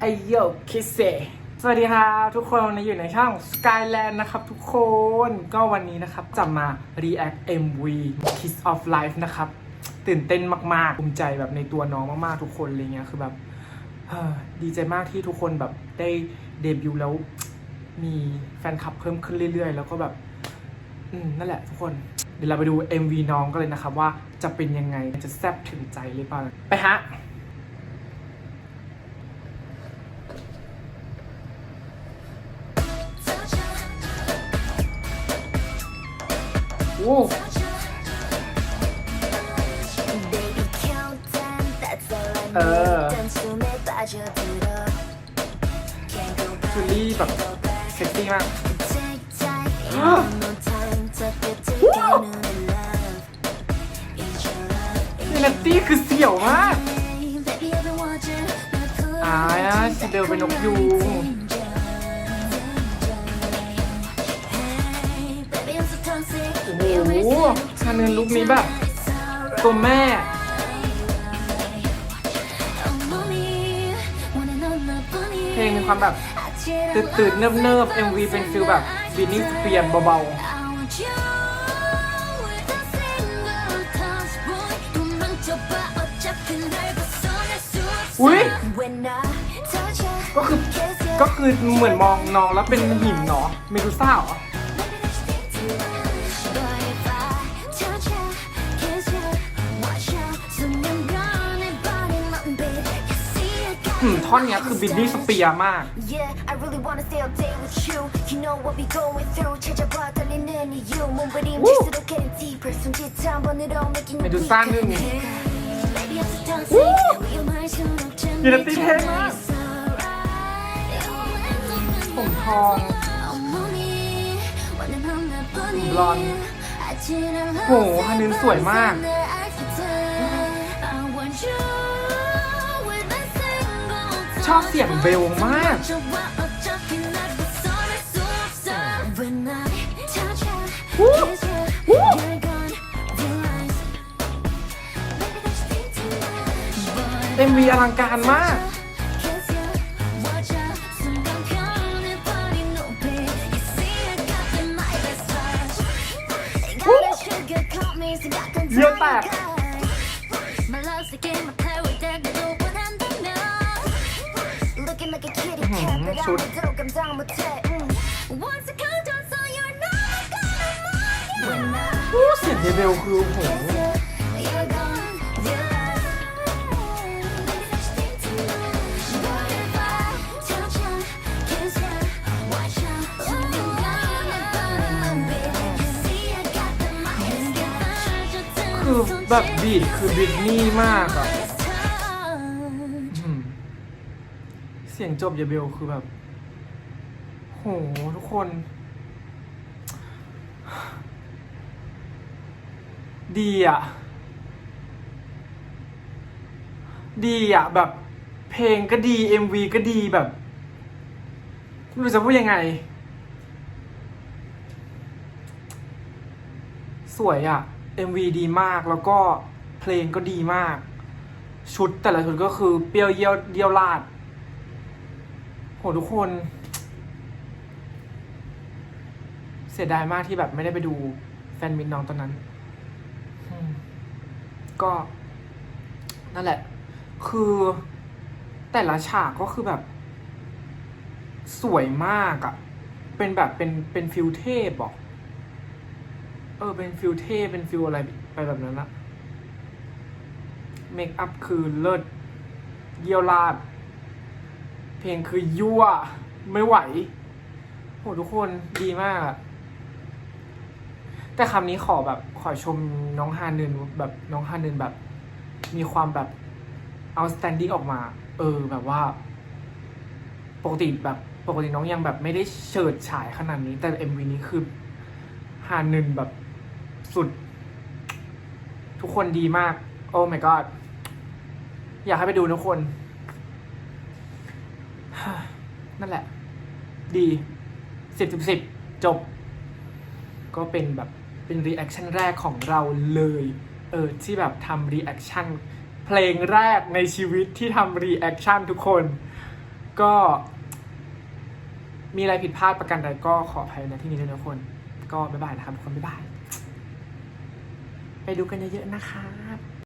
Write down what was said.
ไอโยคิเซสวัสดีครับทุกคนวันนี้อยู่ในช่อง Skyland นะครับทุกคนก็วันนี้นะครับจะมา react MV Kiss of Life นะครับ ตื่นเต้นมากๆภูมิใจแบบในตัวน้องมากๆทุกคนอะไรเงี้ยคือแบบดีใจมากที่ทุกคนแบบได้เดบิวต์แล้ว มีแฟนคลับเพิ่มขึ้นเรื่อยๆ แล้วก็แบบอืนั่นแหละทุกคนเดี๋ยวเราไปดู MV น้องกันเลยนะครับว่าจะเป็นยังไงจะแซ่บถึงใจหรือเปล่าไปฮะ เออชุลี่แบบเซ็กซี่มากเนตตี้คือเสี่ยวมาก อ่าชิเดลเป็นนกยู หชาเนินลุคนี้แบบตัวแม่ เพลงมีความแบบตื่นเนิบเนิบๆ MV เป็นฟิลแบบบีนิ่เปลี่ยนเบาๆอุ๊ยก็คือก็คือเหมือนมองน้องแล้วเป็นหินเนาะเมดูซ่าเหรอ ท่อนเนี้ยคือบินนี่สเปียร์มาก Yeah, I really wanna stay all day with you. You know what we going through. 찾아봐 떨리는 이유. 몸부림질수록 getting deeper. 손짓 한 번으로 making you 메두사 weaker. 는- Baby, I'm so toxic. 위험할 순 없잖아. 이랬더니 It's 대박. alright. ผมทอง 어머니, 완전 하나뿐이야. 블론. 아찔한 โหฮันนึนสวยมาก ชอบเสียงเบลมาก เอ็มวีอลังการมาก เยอะแตก ชุดเสียงเดเบลคือโอ้โหคือแบบบีดคือบิดนี่มากอะ สียงจบเดเบลคือแบบ โห ทุกคน ดีอะดีอะแบบ เพลงก็ดี MV ก็ดีแบบไม่รู้จะพูดยังไง สวยอะ MV ดีมากแล้วก็เพลงก็ดีมาก ชุดแต่ละชุดก็คือเปรี้ยวเยี่ยวเยี่ยวลาด หทุกคน เสียดายมากที่แบบไม่ได้ไปดูแฟนมินน้องตอนนั้น ก็นั่นแหละ คือแต่ละฉากก็คือแบบ สวยมากอะเป็นแบบเป็นเป็นฟิลเทพบอกเออ เป็นฟิลเทพเป็นฟิลอะไรไปแบบนั้นอะเมคอัพคือเลิศ เยี่ยวลาด เพลงคือยั่ว ไม่ไหว โหทุกคนดีมากอะแต่คำนี้ขอแบบขอชมน้องฮานึนแบบน้องฮานึนแบบ มีความแบบ outstanding ออกมา เออแบบว่า ปกติแบบปกติน้องยังแบบไม่ได้เฉิดฉายขนาดนี้ แต่ MV นี้คือฮานึนแบบสุด ทุกคนดีมาก โอ้ my god อยากให้ไปดูทุกคน นั่นแหละ ดีสิบสิบสิบจบ ก็เป็นแบบเป็นรีแอคชั่นแรกของเราเลย เออ ที่แบบทำรีแอคชั่นเพลงแรกในชีวิตที่ทำรีแอคชั่นทุกคน ก็ มีอะไรผิดพลาดประกันใดก็ขออภัยนะที่นี้ด้วยนะทุกคน ก็บ๊ายบายนะครับทุกคนบ๊ายบาย ไปดูกันเยอะๆนะครับ